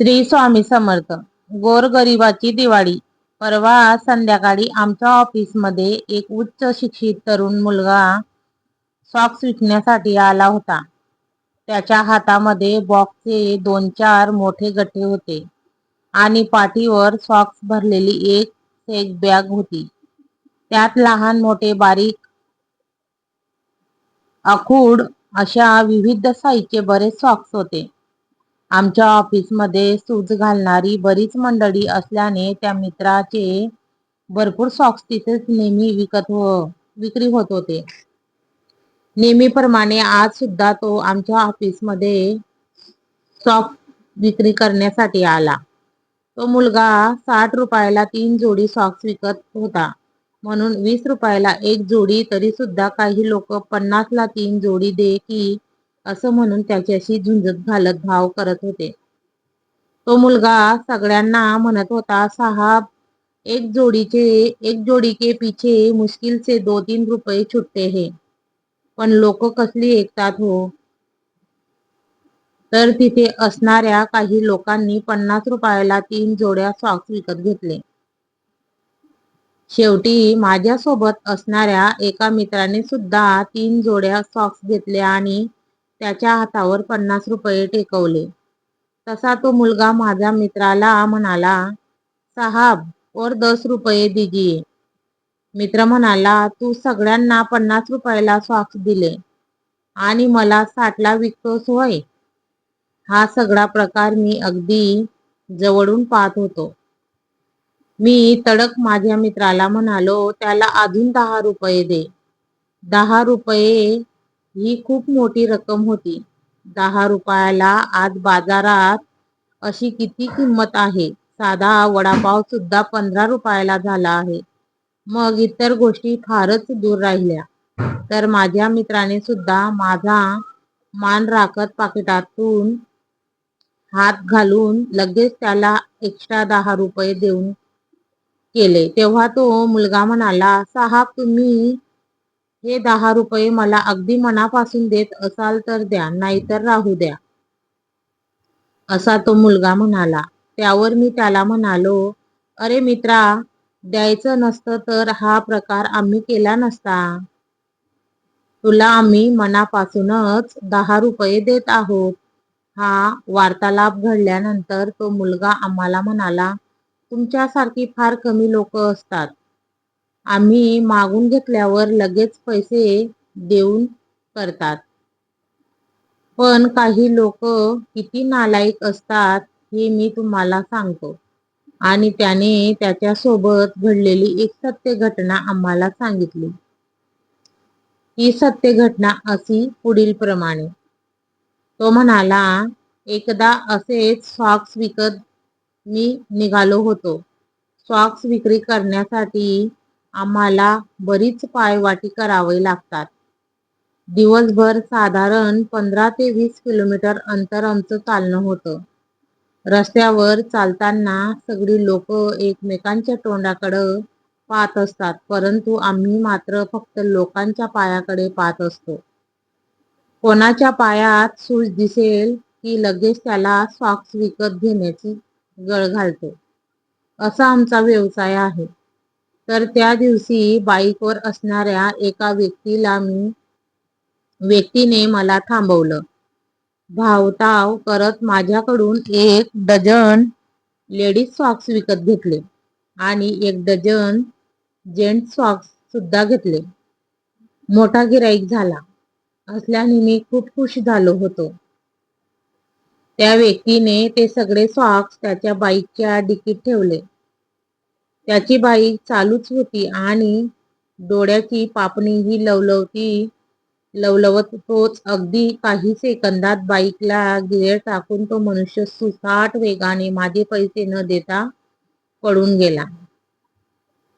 श्री स्वामी समर्थ. गोरगरिबाची दिवाळी. परवा संध्याकाळी आमच्या ऑफिसमध्ये एक उच्च शिक्षित तरुण मुलगा सॉक्स विकण्यासाठी आला होता. त्याच्या हातामध्ये बॉक्सचे दोन चार मोठे गठ्ठे होते आणि पाठीवर सॉक्स भरलेली एक सेक बॅग होती. त्यात लहान मोठे बारीक आखूड अशा विविध साईजचे बरेच सॉक्स होते. आमच्या ऑफिसमध्ये सूज घालणारी बरीच मंडळी असल्याने त्या मित्राचे भरपूर सॉक्स तिथेच नेहमी विकत हो विक्री होत होते. नेहमीप्रमाणे आज सुद्धा तो आमच्या ऑफिसमध्ये सॉक्स विक्री करण्यासाठी आला. तो मुलगा साठ रुपयाला तीन जोडी सॉक्स विकत होता. म्हणून वीस रुपयाला एक जोडी तरी सुद्धा काही लोक पन्नासला तीन जोडी दे की असं म्हणून त्याच्याशी झुंजत घालत भाव करत होते. तो मुलगा सगळ्यांना म्हणत होता साहब एक जोडीचे एक जोडी के पीछे मुश्किल से दो तीन रुपये छुटते हे. पण लोक कसली ऐकतात हो? तर तिथे असणाऱ्या काही लोकांनी पन्नास रुपयाला तीन जोड्या सॉक्स विकत घेतले. शेवटी माझ्यासोबत असणाऱ्या एका मित्राने सुद्धा तीन जोड्या सॉक्स घेतले आणि त्याच्या हातावर पन्नास रुपये टेकवले. तसा तो मुलगा माझ्या मित्राला म्हणाला साहाब और दस रुपये दिजिये मित्र म्हणाला तू सगळ्यांना पन्नास रुपयाला सॉक्स दिले आणि मला साठला विकतोस होय? हा सगळा प्रकार मी अगदी जवळून पाहत होतो. मी तडक माझ्या मित्राला म्हणालो त्याला अजून दहा रुपये दे. दहा रुपये ही खूप मोठी रक्कम होती. दहा रुपयाला आज बाजारात अशी किती किंमत आहे? साधा वडापाव सुद्धा पंधरा रुपयाला झाला आहे. मग इतर गोष्टी फारच दूर राहिल्या. तर माझ्या मित्राने सुद्धा माझा मान राखत पाकिटातून हात घालून लगेच त्याला एक्स्ट्रा दहा रुपये देऊन केले. तेव्हा तो मुलगा म्हणाला साहेब तुम्ही हे दहा रुपये मला अगदी मनापासून देत असाल तर द्या नाहीतर राहू द्या. असा तो मुलगा म्हणाला. त्यावर मी त्याला म्हणालो अरे मित्रा द्यायचं नसतं तर हा प्रकार आम्ही केला नसता. तुला आम्ही मनापासूनच दहा रुपये देत आहोत. हा वार्तालाप घडल्यानंतर तो मुलगा आम्हाला म्हणाला तुमच्यासारखी फार कमी लोक असतात. आम्ही मागून घेतल्यावर लगेच पैसे देऊन करतात. पण काही लोक किती नालायक असतात हे मी तुम्हाला सांगतो. आणि त्याने त्याच्यासोबत घडलेली एक सत्य घटना आम्हाला सांगितली. ही सत्य घटना अशी पुढील प्रमाणे. तो म्हणाला एकदा असेच सॉक्स विकत मी निघालो होतो. सॉक्स विक्री करण्यासाठी आम्हाला बरीच पायवाटी करावी लागतात. दिवसभर साधारण पंधरा ते वीस किलोमीटर अंतर आमचं चालणं होतं. रस्त्यावर चालताना सगळी लोक एकमेकांच्या तोंडाकडं पाहत असतात परंतु आम्ही मात्र फक्त लोकांच्या पायाकडे पाहत असतो. कोणाच्या पायात सूज दिसेल की लगेच त्याला सॉक्स विकत घेण्याची गळ घालतो. असा आमचा व्यवसाय आहे. तर त्या दिवशी बाईकवर असणाऱ्या एका व्यक्तीला मी व्यक्तीने मला थांबवलं. भावताव करत माझ्याकडून एक डझन लेडीज सॉक्स विकत घेतले आणि एक डझन जेंट्स सॉक्स सुद्धा घेतले. मोठा गिराईक झाला. असल्याने मी खूप खुश झालो होतो. त्या व्यक्तीने ते सगळे सॉक्स त्याच्या बाईकच्या डिकीत ठेवले. त्याची बाईक चालूच होती आणि डोळ्याची पापणी ही लवलवती लवलवत तोच अगदी काही सेकंदात बाईकला गिअर टाकून तो मनुष्य सुसाट वेगाने माझे पैसे न देता पडून गेला.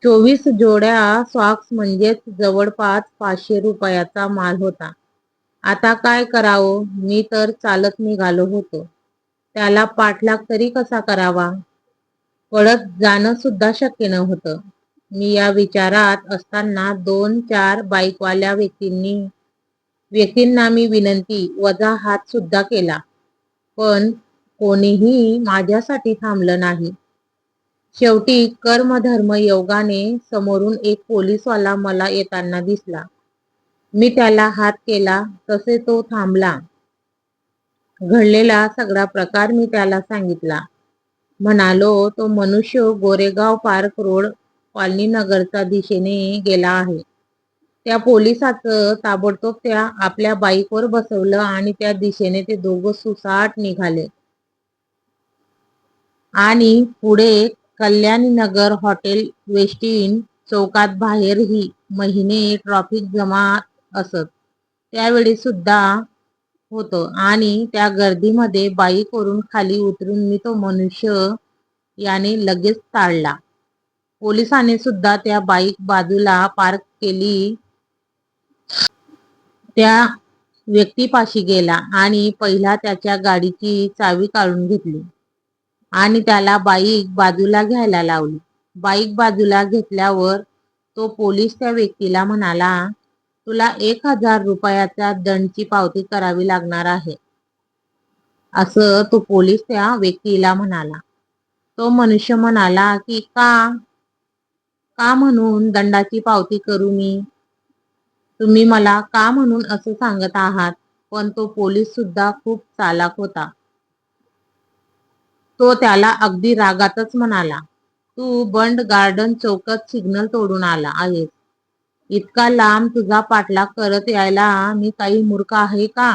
चोवीस जोड्या सॉक्स म्हणजेच जवळपास पाचशे रुपयाचा माल होता. आता काय करावं? मी तर चालत निघालो होतो. त्याला पाठलाग तरी कसा करावा? पळत जाणं सुद्धा शक्य नव्हतं. मी या विचारात असताना दोन चार बाईकवाल्या व्यक्तींनी व्यक्तींना मी विनंती वजा हात सुद्धा केला. पण कोणीही माझ्यासाठी थांबलं नाही. शेवटी कर्मधर्म योगाने समोरून एक पोलीसवाला मला येताना दिसला. मी त्याला हात केला तसे तो थांबला. घडलेला सगळा प्रकार मी त्याला सांगितला. म्हणालो तो मनुष्य गोरेगाव पार्क रोड कॉलनी नगरच्या दिशेने गेला आहे. त्या पोलिसाचं ताबडतोब त्या आपल्या बाईकवर बसवलं आणि त्या दिशेने ते दोघं सुसाट निघाले. आणि पुढे कल्याणीनगर हॉटेल वेस्टिन चौकात बाहेरही महिने ट्रॉफिक जमा असत. त्यावेळी सुद्धा होतं. आणि त्या गर्दीमध्ये बाईकवरून खाली उतरून मी तो मनुष्य याने लगेच टाळला. पोलिसाने सुद्धा त्या बाईक बाजूला पार्क केली. त्या व्यक्तीपाशी गेला आणि पहिला त्याच्या गाडीची चावी काढून घेतली. आणि त्याला बाईक बाजूला घ्यायला लावली. बाईक बाजूला घेतल्यावर तो पोलीस त्या व्यक्तीला म्हणाला तुला एक हजार रुपयाच्या दंडची पावती करावी लागणार आहे. असं तो पोलीस त्या व्यक्तीला म्हणाला. तो मनुष्य म्हणाला की का? का म्हणून दंडाची पावती करू मी? तुम्ही मला का म्हणून असं सांगत आहात? पण तो पोलीस सुद्धा खूप चालाक होता. तो त्याला अगदी रागातच म्हणाला. तू बंड गार्डन चौकात सिग्नल तोडून आला आहेस. इतका लांब तुझा पाठलाग करत यायला मी काही मूर्ख आहे का?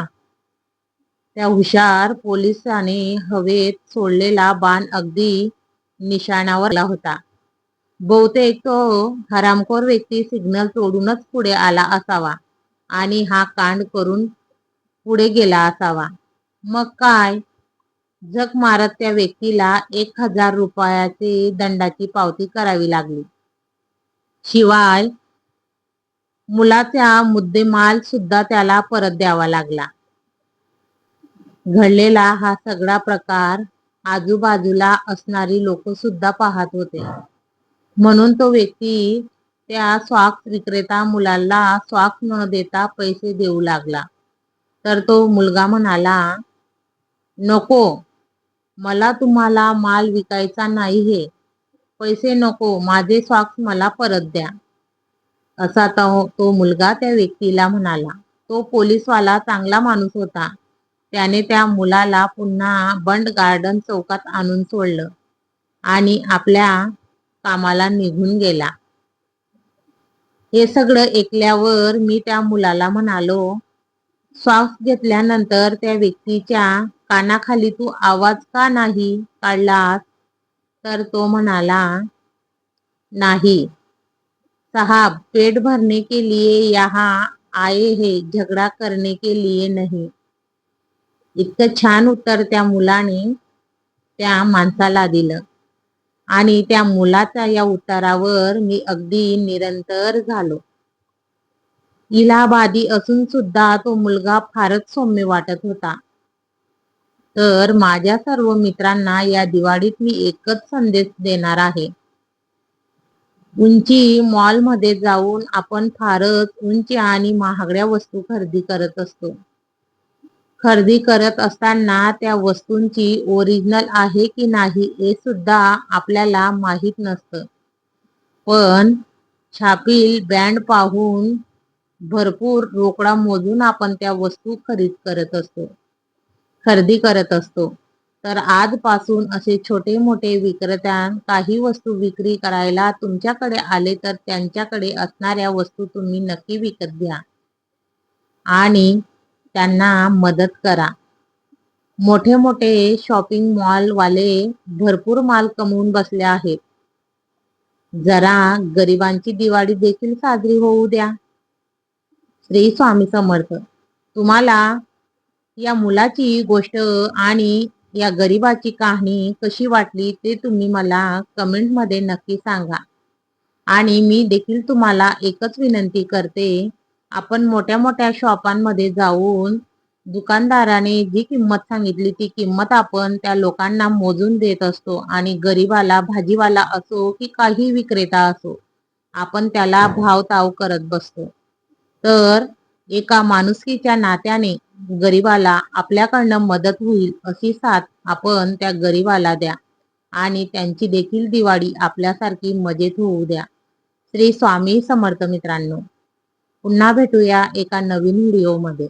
त्या हुशार पोलिसाने हवेत सोडलेला बाण अगदी निशाणावर होता. बहुतेक तो हरामखोर व्यक्ती सिग्नल तोडूनच पुढे आला असावा आणि हा कांड करून पुढे गेला असावा. मग काय? जग मारत त्या व्यक्तीला एक हजार रुपयाची दंडाची पावती करावी लागली. शिवाय मुलाचा मुद्देमाल सुद्धा त्याला परत द्यावा लागला. घडलेला हा सगळा प्रकार आजूबाजूला असणारी लोक सुद्धा पाहत होते. म्हणून तो व्यक्ती त्या स्वाक्स विक्रेता मुलाला स्वाक्स न देता पैसे देऊ लागला. तर तो मुलगा म्हणाला नको मला तुम्हाला माल विकायचा नाही हे पैसे नको माझे स्वाक्स मला परत द्या. असा तो तो मुलगा त्या व्यक्तीला म्हणाला. तो पोलीसवाला चांगला माणूस होता. त्याने त्या मुलाला पुन्हा बंड गार्डन चौकात आणून सोडलं आणि आपल्या कामाला निघून गेला. हे सगळं ऐकल्यावर मी त्या मुलाला म्हणालो श्वास घेतल्यानंतर त्या व्यक्तीच्या कानाखाली तू आवाज का नाही काढलास? तर तो म्हणाला नाही. साहब पेट भरने के लिए यहाँ आए हे झगड़ा करने के लिए नाही। इतकं छान उत्तर त्या मुलाने त्या माणसाला दिलं. आणि त्या मुलाच्या या उत्तरावर मी अगदी निरंतर झालो. इलाहाबादी असून सुद्धा तो मुलगा फारच सौम्य वाटत होता. तर माझ्या सर्व मित्रांना या दिवाळीत मी एकच संदेश देणार आहे. उंची मॉलमध्ये जाऊन आपण फारच उंच आणि महागड्या वस्तू खरेदी करत असतो. खरेदी करत असताना त्या वस्तूंची ओरिजिनल आहे की नाही हे सुद्धा आपल्याला माहीत नसतं. पण छापील ब्रँड पाहून भरपूर रोकडा मोजून आपण त्या वस्तू खरेदी करत असतो. खरेदी करत असतो. तर आजपासून असे छोटे मोठे विक्रेत्या काही वस्तू विक्री करायला तुमच्याकडे आले तर त्यांच्याकडे असणाऱ्या वस्तू तुम्ही नक्की विकत घ्या. आणि त्यांना मदत करा. मोठे मोठे शॉपिंग मॉल वाले भरपूर माल कमवून बसले आहेत. जरा गरिबांची दिवाळी देखील साजरी होऊ द्या. श्री स्वामी समर्थ तुम्हाला या मुलाची गोष्ट आणि या गरिबाची कहाणी कशी वाटली ते तुम्ही मला कमेंटमध्ये नक्की सांगा. आणि मी देखील तुम्हाला एकच विनंती करते आपण मोठ्या मोठ्या शॉपांमध्ये जाऊन दुकानदाराने जी किंमत सांगितली ती किंमत आपण त्या लोकांना मोजून देत असतो आणि गरीबाला भाजीवाला असो की काही विक्रेता असो आपण त्याला भावताव करत बसतो. तर एका माणुसकीच्या नात्याने गरीबाला आपल्याकडनं मदत होईल अशी साथ आपण त्या गरीबाला द्या. आणि त्यांची देखील दिवाळी आपल्यासारखी मजेत होऊ द्या. श्री स्वामी समर्थ मित्रांनो पुन्हा भेटूया एका नवीन व्हिडिओमध्ये.